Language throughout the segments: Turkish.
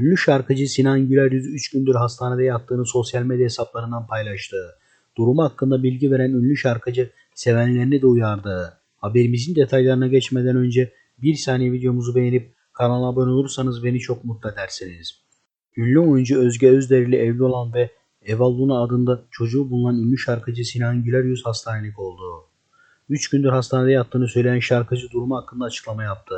Ünlü şarkıcı Sinan Güler Yüz 3 gündür hastanede yattığını sosyal medya hesaplarından paylaştı. Durumu hakkında bilgi veren ünlü şarkıcı sevenlerini de uyardı. Haberimizin detaylarına geçmeden önce bir saniye videomuzu beğenip kanala abone olursanız beni çok mutlu edersiniz. Ünlü oyuncu Özge Özder ile evli olan ve Eva Luna adında çocuğu bulunan ünlü şarkıcı Sinan Güler Yüz hastanelik oldu. 3 gündür hastanede yattığını söyleyen şarkıcı durumu hakkında açıklama yaptı.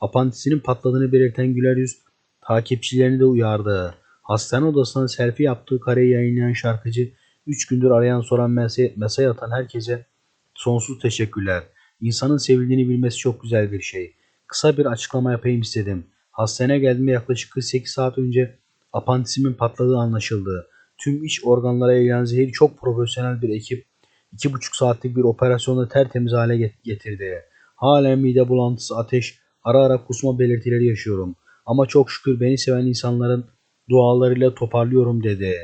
Apantisinin patladığını belirten Güler Yüz takipçilerini de uyardı. Hastane odasında selfie yaptığı kareyi yayınlayan şarkıcı 3 gündür arayan soran mesaj, mesaj atan herkese sonsuz teşekkürler. İnsanın sevildiğini bilmesi çok güzel bir şey. Kısa bir açıklama yapayım istedim. Hastaneye geldiğimde yaklaşık 48 saat önce apantisimin patladığı anlaşıldı. Tüm iç organlara yayılan zehir çok profesyonel bir ekip 2,5 saatlik bir operasyonda tertemiz hale get- getirdi. Halen mide bulantısı, ateş, ara ara kusma belirtileri yaşıyorum. Ama çok şükür beni seven insanların dualarıyla toparlıyorum dedi.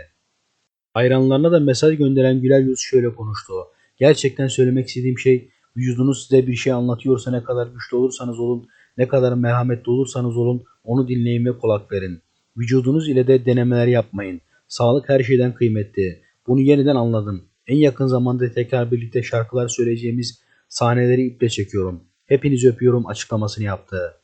Hayranlarına da mesaj gönderen Güler Yüz şöyle konuştu. Gerçekten söylemek istediğim şey vücudunuz size bir şey anlatıyorsa ne kadar güçlü olursanız olun, ne kadar merhametli olursanız olun onu dinleyin ve kulak verin. Vücudunuz ile de denemeler yapmayın. Sağlık her şeyden kıymetli. Bunu yeniden anladım. En yakın zamanda tekrar birlikte şarkılar söyleyeceğimiz sahneleri iple çekiyorum. Hepinizi öpüyorum açıklamasını yaptı.